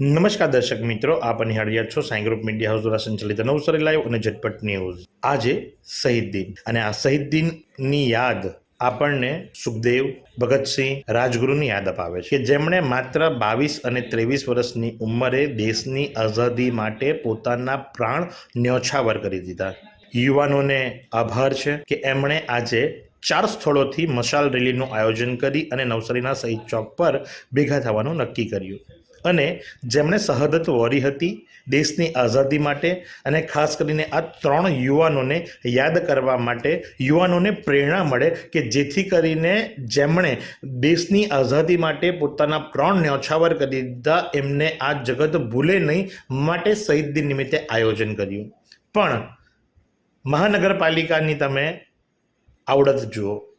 નમસ્કાર દર્શક મિત્રો, આપ નિહાળ્યા છો સાંઈ ગ્રુપ મીડિયા હાઉસ દ્વારા સંચાલિત નવસારી લાઈવ અને ઝટપટ ન્યૂઝ. આજે શહીદ દિન અને આ શહીદ દિનની યાદ આપણને સુખદેવ, ભગતસિંહ, રાજગુરુની યાદ અપાવે છે કે જેમણે માત્ર બાવીસ અને ત્રેવીસ વર્ષની ઉંમરે દેશની આઝાદી માટે પોતાના પ્રાણ ન્યોછાવર કરી દીધા. યુવાનોને આભાર છે કે એમણે આજે ચાર સ્થળોથી મશાલ રેલીનું આયોજન કરી અને નવસારીના શહીદ ચોક પર ભેગા થવાનું નક્કી કર્યું. અને જેમણે શહાદત વરી હતી દેશની આઝાદી માટે અને ખાસ કરીને આ ત્રણ યુવાનોને યાદ કરવા માટે યુવાનોને પ્રેરણા મળે કે જેથી કરીને જેમણે દેશની આઝાદી માટે પોતાના પ્રાણ ન્યોછાવર કરી દીધા, એમને આ જગત ભૂલે નહીં માટે શહીદ દિન નિમિત્તે આયોજન કર્યું. પણ મહાનગરપાલિકાની તમે આવડત જુઓ.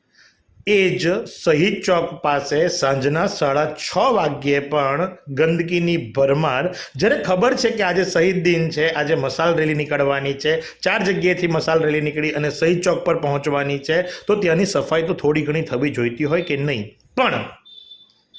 એ જ શહીદ ચોક પાસે સાંજના સાડા છ વાગ્યે પણ ગંદકીની ભરમાર. જ્યારે ખબર છે કે આજે શહીદ દિન છે, આજે મસાલ રેલી નીકળવાની છે, ચાર જગ્યાએથી મસાલ રેલી નીકળી અને શહીદ ચોક પર પહોંચવાની છે, તો ત્યાંની સફાઈ તો થોડી ઘણી થવી જોઈતી હોય કે નહીં. પણ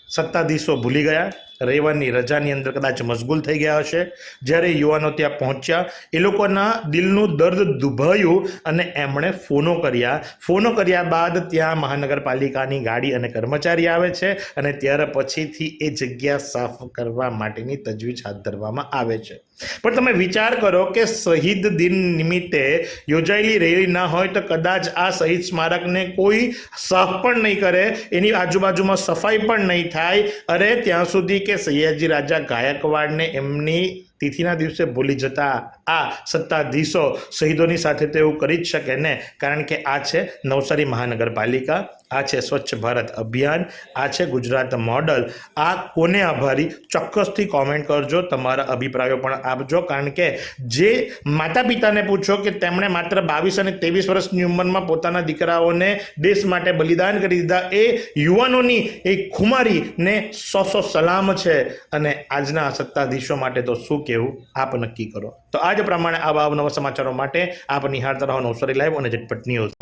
સત્તાધીશો ભૂલી ગયા. રવિવારની રજાની અંદર કદાચ મશગુલ થઈ ગયા હશે. જ્યારે યુવાનો ત્યાં પહોંચ્યા, એ લોકોના દિલનું દર્દ દુભાયું અને એમણે ફોનો કર્યા. ફોનો કર્યા બાદ ત્યાં મહાનગરપાલિકાની ગાડી અને કર્મચારી આવે છે અને ત્યાર પછીથી એ જગ્યા સાફ કરવા માટેની તજવીજ હાથ ધરવામાં આવે છે. પણ તમે વિચાર કરો કે શહીદ દિન નિમિત્તે યોજાયેલી રેલી ના હોય તો કદાચ આ શહીદ સ્મારકને કોઈ સાફ પણ નહીં કરે, એની આજુબાજુમાં સફાઈ પણ નહીં થાય. અરે, ત્યાં સુધી કે સયાજી રાજા ગાયકવાડને એમની તિથિના દિવસે ભૂલી જતા આ સત્તાધીશો શહીદોની સાથે તો એવું કરી જ શકે ને? કારણ કે આ છે નવસારી મહાનગરપાલિકા. આ છે સ્વચ્છ ભારત અભિયાન, આ છે ગુજરાત મોડલ. આ કોને આભારી? ચોક્કસથી કોમેન્ટ કરજો, તમારા અભિપ્રાયો પણ આપજો, કારણ કે જે માતા પિતાને પૂછો કે તેમણે માત્ર બાવીસ અને ત્રેવીસ વર્ષની ઉંમરમાં પોતાના દીકરાઓને દેશ માટે બલિદાન કરી દીધા, એ યુવાનોની એ ખુમારીને સો સો સલામ છે. અને આજના સત્તાધીશો માટે તો શું કહેવું આપ નક્કી કરો. તો આજ પ્રમાણે આવા અવનવા સમાચારો માટે આપ નિહાળતા રહો નવસારી લાઈવ અને ઝટપટ ન્યૂઝ